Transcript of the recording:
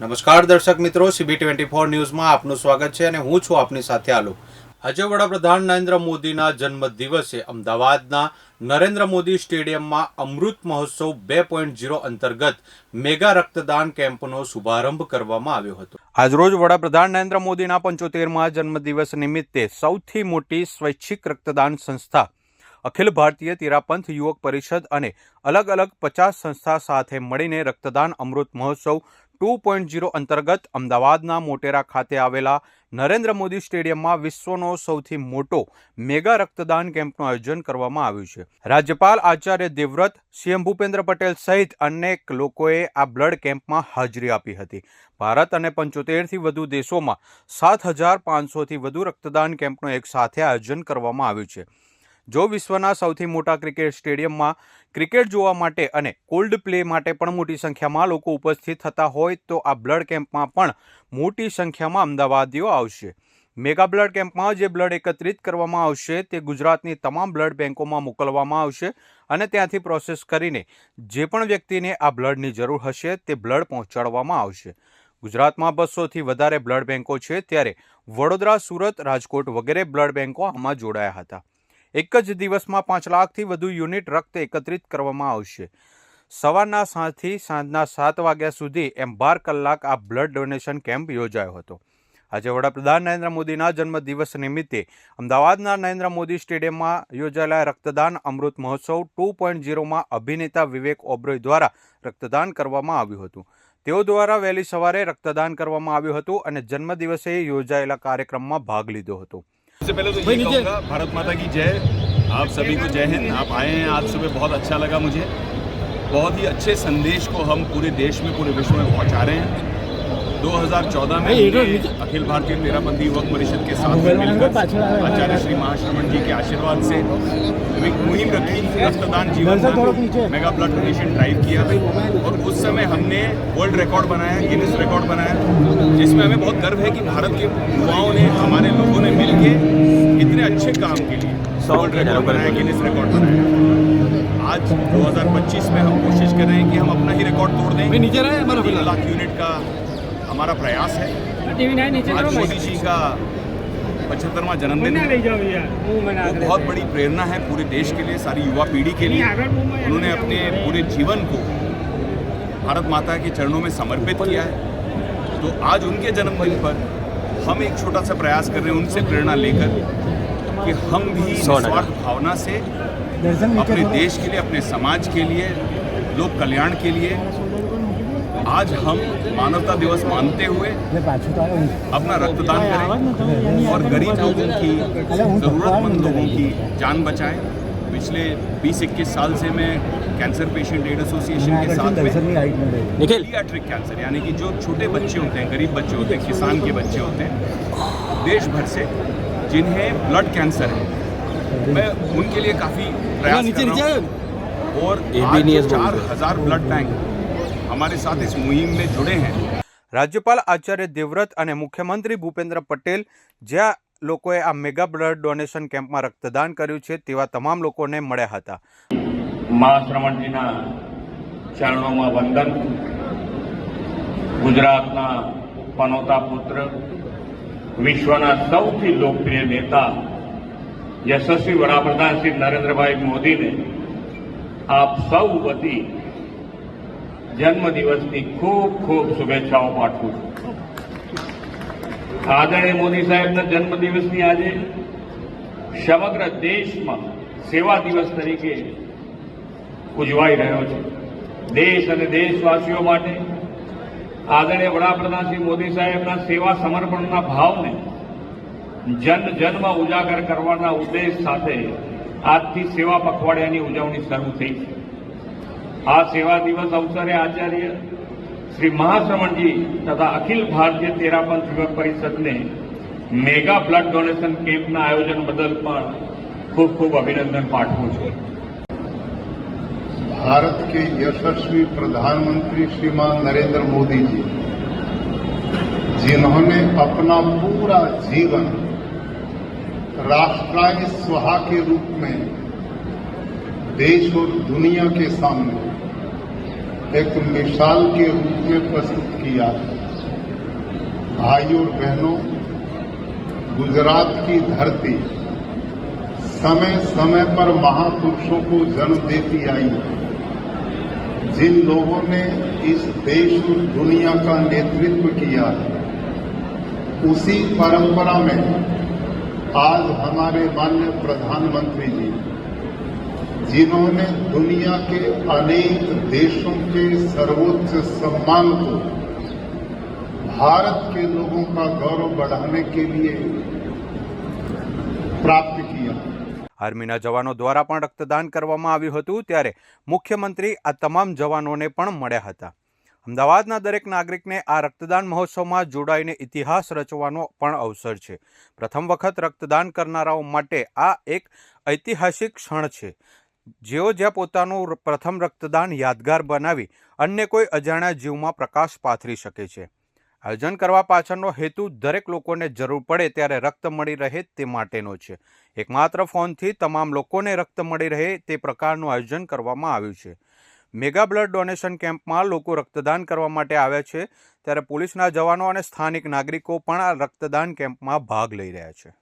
નમસ્કાર દર્શક મિત્રો સીબી ટ્વેન્ટી ફોર ન્યૂઝમાં આપનું સ્વાગત છે અને હું છું આપની સાથે આલોક. આજે વડાપ્રધાન નરેન્દ્ર મોદીના જન્મ દિવસે અમદાવાદના નરેન્દ્ર મોદી સ્ટેડિયમમાં અમૃત મહોત્સવ બે પોઈન્ટ ઝીરો અંતર્ગત મેગા રક્તદાન કેમ્પનો શુભારંભ કરવામાં આવ્યો હતો. આજરોજ વડાપ્રધાન નરેન્દ્ર મોદીના પંચોતેરમાં જન્મદિવસ નિમિત્તે સૌથી મોટી સ્વૈચ્છિક રક્તદાન સંસ્થા અખિલ ભારતીય તીરાપંથ યુવક પરિષદ અને અલગ અલગ પચાસ સંસ્થા સાથે મળીને રક્તદાન Amrit Mahotsav two point zero અંતર્ગત અમદાવાદના મોટેરા ખાતે આવેલા નરેન્દ્ર મોદી સ્ટેડિયમમાં વિશ્વનો સૌથી મોટો મેગા રક્તદાન કેમ્પનું આયોજન કરવામાં આવ્યું છે. રાજ્યપાલ આચાર્ય દેવવ્રત, સીએમ ભૂપેન્દ્ર પટેલ સહિત અનેક લોકોએ આ બ્લડ કેમ્પમાં હાજરી આપી હતી. ભારત અને પંચોતેરથી વધુ દેશોમાં સાત હજાર પાંચસોથી વધુ રક્તદાન કેમ્પનું એક સાથે આયોજન કરવામાં આવ્યું છે. જો વિશ્વના સૌથી મોટા ક્રિકેટ સ્ટેડિયમમાં ક્રિકેટ જોવા માટે અને કોલ્ડ પ્લે માટે પણ મોટી સંખ્યામાં લોકો ઉપસ્થિત થતા હોય, તો આ બ્લડ કેમ્પમાં પણ મોટી સંખ્યામાં અમદાવાદીઓ આવશે. મેગા બ્લડ કેમ્પમાં જે બ્લડ એકત્રિત કરવામાં આવશે, તે ગુજરાતની તમામ બ્લડ બેંકોમાં મોકલવામાં આવશે અને ત્યાંથી પ્રોસેસ કરીને જે પણ વ્યક્તિને આ બ્લડની જરૂર હશે, તે બ્લડ પહોંચાડવામાં આવશે. ગુજરાતમાં બસોથી વધારે બ્લડ બેંકો છે, ત્યારે વડોદરા, સુરત, રાજકોટ વગેરે બ્લડ બેંકો આમાં જોડાયા હતા. એક જ દિવસમાં પાંચ લાખથી વધુ યુનિટ રક્ત એકત્રિત કરવામાં આવશે. સવારના સાતથી સાંજના સાત વાગ્યા સુધી એમ બાર કલાક આ બ્લડ ડોનેશન કેમ્પ યોજાયો હતો. આજે વડાપ્રધાન નરેન્દ્ર મોદીના જન્મદિવસ નિમિત્તે અમદાવાદના નરેન્દ્ર મોદી સ્ટેડિયમમાં યોજાયેલા રક્તદાન અમૃત મહોત્સવ ટુ પોઈન્ટ ઝીરોમાં અભિનેતા વિવેક ઓબ્રોય દ્વારા રક્તદાન કરવામાં આવ્યું હતું. તેઓ દ્વારા વહેલી સવારે રક્તદાન કરવામાં આવ્યું હતું અને જન્મદિવસે યોજાયેલા કાર્યક્રમમાં ભાગ લીધો હતો. सबसे पहले तो ये कहूँगा भारत माता की जय आप सभी को जय हिंद आप आए हैं आज सुबह बहुत अच्छा लगा मुझे बहुत ही अच्छे संदेश को हम पूरे देश में पूरे विश्व में पहुंचा रहे हैं 2014 में अखिल भारतीय तेरापंथी युवक परिषद के साथ मिलकर आचार्य श्री महाश्रवण जी के आशीर्वाद से एक मुहिम रखी रक्तदान जीवन मेगा ब्लड डोनेशन ड्राइव किया। और उस समय हमने वर्ल्ड रिकॉर्ड बनाया गिनीज रिकॉर्ड बनाया जिसमें हमें बहुत गर्व है कि भारत के युवाओं ने हमारे लोगों ने मिलके इतने अच्छे काम के लिए वर्ल्ड रिकॉर्ड बनाया गिनीज रिकॉर्ड बनाया। आज 2025 में हम कोशिश कर रहे हैं कि हम अपना ही रिकॉर्ड तोड़ दें। नीचे रहे हमारा लाख यूनिट का हमारा प्रयास है। आज मोदी जी का पचहत्तरवा जन्मदिन है। वो बहुत बड़ी प्रेरणा है पूरे देश के लिए सारी युवा पीढ़ी के लिए। उन्होंने अपने पूरे जीवन को भारत माता के चरणों में समर्पित किया है। तो आज उनके जन्मदिन पर हम एक छोटा सा प्रयास कर रहे हैं उनसे प्रेरणा लेकर कि हम भी निस्वार्थ भावना से अपने देश के लिए अपने समाज के लिए लोक कल्याण के लिए आज हम मानवता दिवस मानते हुए अपना रक्तदान करें और गरीब लोगों की ज़रूरतमंद लोगों की जान बचाएँ। पिछले 20-21 साल से मैं कैंसर पेशेंट एड एसोसिएशन के साथ में पीडियाट्रिक कैंसर यानी कि जो छोटे बच्चे होते हैं गरीब बच्चे होते हैं किसान के बच्चे होते हैं देश भर से जिन्हें ब्लड कैंसर है मैं उनके लिए काफ़ी प्रयास कर रहा हूँ। और चार हज़ार ब्लड बैंक हमारे साथ इस मुहिम में जुड़े हैं રાજ્યપાલ આચાર્ય દેવવ્રત અને મુખ્યમંત્રી ભૂપેન્દ્ર પટેલ જ્યાં લોકોએ આ મેગા બ્લડ ડોનેશન કેમ્પમાં રક્તદાન કર્યું છે તેવા તમામ લોકોને મળ્યા હતા મા શ્રવણજીના ચરણોમાં વંદન ગુજરાતના પનોતા પુત્ર વિશ્વના સૌથી લોકપ્રિય નેતા યશસ્વી વડાપ્રધાન શ્રી નરેન્દ્રભાઈ મોદીને આપ સૌ વતી જન્મદિવસની ખૂબ ખૂબ શુભેચ્છાઓ પાઠવું છું. આદરણીય મોદી સાહેબના જન્મદિવસની આજે સમગ્ર દેશમાં સેવા દિવસ તરીકે ઉજવાઈ રહ્યો છે. દેશ અને દેશવાસીઓ માટે આદરણીય વડાપ્રધાન શ્રી મોદી સાહેબના સેવા સમર્પણના ભાવને જન જનમાં ઉજાગર કરવાના ઉદ્દેશ સાથે આજથી સેવા પખવાડિયાની ઉજવણી શરૂ થઈ છે. આ સેવા દિવસ અવસરે આચાર્ય શ્રી મહાશ્રમણજી તથા અખિલ ભારતીય તેરાપંથ યુવક પરિષદને મેગા બ્લડ ડોનેશન કેમ્પના આયોજન બદલ પણ ખૂબ ખૂબ અભિનંદન પાઠવું છું भारत के यशस्वी प्रधानमंत्री श्रीमान नरेंद्र मोदी जी जिन्होंने अपना पूरा जीवन राष्ट्राय स्वहा के रूप में देश और दुनिया के सामने एक मिसाल के रूप में प्रस्तुत किया। भाई और बहनों, गुजरात की धरती समय समय पर महापुरुषों को जन्म देती आई। जिन लोगों ने इस देश और दुनिया का नेतृत्व किया, उसी परंपरा में आज हमारे माननीय प्रधानमंत्री जी जिन्होंने दुनिया के अनेक देशों के सर्वोच्च सम्मान को भारत के लोगों का गौरव बढ़ाने के लिए प्राप्त किया આર્મીના જવાનો દ્વારા પણ રક્તદાન કરવામાં આવ્યું હતું ત્યારે મુખ્યમંત્રી આ તમામ જવાનોને પણ મળ્યા હતા અમદાવાદના દરેક નાગરિકને આ રક્તદાન મહોત્સવમાં જોડાઈને ઇતિહાસ રચવાનો પણ અવસર છે પ્રથમ વખત રક્તદાન કરનારાઓ માટે આ એક ઐતિહાસિક ક્ષણ છે જેઓ જ્યાં પોતાનું પ્રથમ રક્તદાન યાદગાર બનાવી અન્ય કોઈ અજાણ્યા જીવમાં પ્રકાશ પાથરી શકે છે. આયોજન કરવા પાછળનો હેતુ દરેક લોકોને જરૂર પડે ત્યારે રક્ત મળી રહે તે માટેનો છે. એકમાત્ર ફોનથી તમામ લોકોને રક્ત મળી રહે તે પ્રકારનું આયોજન કરવામાં આવ્યું છે. મેગા બ્લડ ડોનેશન કેમ્પમાં લોકો રક્તદાન કરવા માટે આવ્યા છે, ત્યારે પોલીસના જવાનો અને સ્થાનિક નાગરિકો પણ આ રક્તદાન કેમ્પમાં ભાગ લઈ રહ્યા છે.